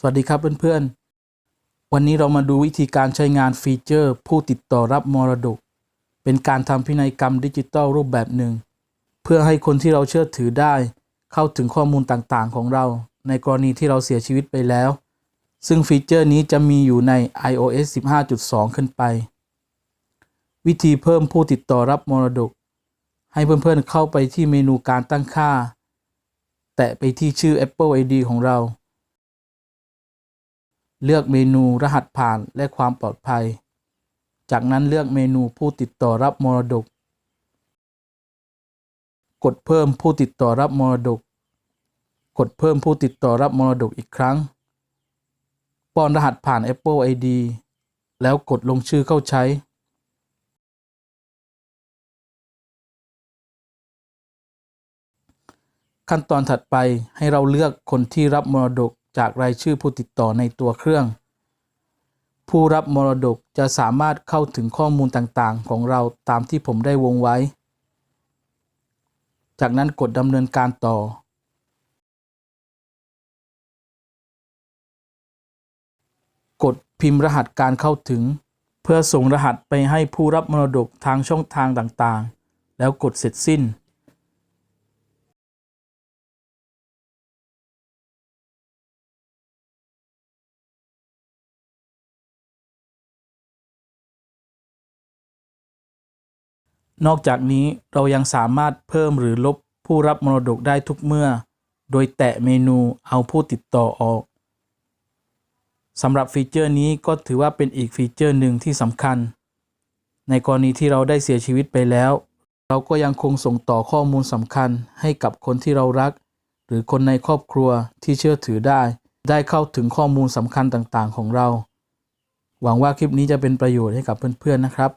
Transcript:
สวัสดีครับเพื่อนๆ วันนี้เรามาดูวิธีการใช้งานฟีเจอร์ ผู้ติดต่อรับมรดก เป็นการทำพินัยกรรมดิจิทัลรูปแบบหนึ่ง เพื่อให้คนที่เราเชื่อถือได้ เข้าถึงข้อมูลต่างๆ ของเรา ในกรณีที่เราเสียชีวิตไปแล้ว ซึ่งฟีเจอร์นี้จะมีอยู่ใน iOS 15.2 ขึ้นไป วิธีเพิ่มผู้ติดต่อรับมรดก ให้เพื่อนๆเข้าไปที่เมนูการตั้งค่า แตะไปที่ชื่อ Apple ID ของเรา เลือกเมนูรหัสผ่านและความปลอดภัย จากนั้นเลือกเมนูผู้ติดต่อรับมรดก กดเพิ่มผู้ติดต่อรับมรดก กดเพิ่มผู้ติดต่อรับมรดกอีกครั้ง ป้อนรหัสผ่าน Apple ID แล้วกดลงชื่อเข้าใช้ ขั้นตอนถัดไปให้เราเลือกคนที่รับมรดก จากรายชื่อผู้ติดต่อในตัวเครื่อง ผู้รับมรดกจะสามารถเข้าถึงข้อมูลต่างๆ ของเราตามที่ผมได้วงไว้ จากนั้นกดดำเนินการต่อกดพิมพ์รหัสการเข้าถึง เพื่อส่งรหัสไปให้ผู้รับมรดกทางช่องทางต่างๆ แล้วกดเสร็จสิ้น นอกจากนี้เรายังสามารถเพิ่มหรือลบผู้รับมรดกได้ทุกเมื่อ โดยแตะเมนูเอาผู้ติดต่อออกสำหรับฟีเจอร์นี้ก็ถือว่าเป็นอีกฟีเจอร์หนึ่งที่สำคัญ ในกรณีที่เราได้เสียชีวิตไปแล้ว เราก็ยังคงส่งต่อข้อมูลสำคัญให้กับคนที่เรารัก หรือคนในครอบครัวที่เชื่อถือได้ ได้เข้าถึงข้อมูลสำคัญต่างๆ ของเรา หวังว่าคลิปนี้จะเป็นประโยชน์ให้กับเพื่อนๆนะครับ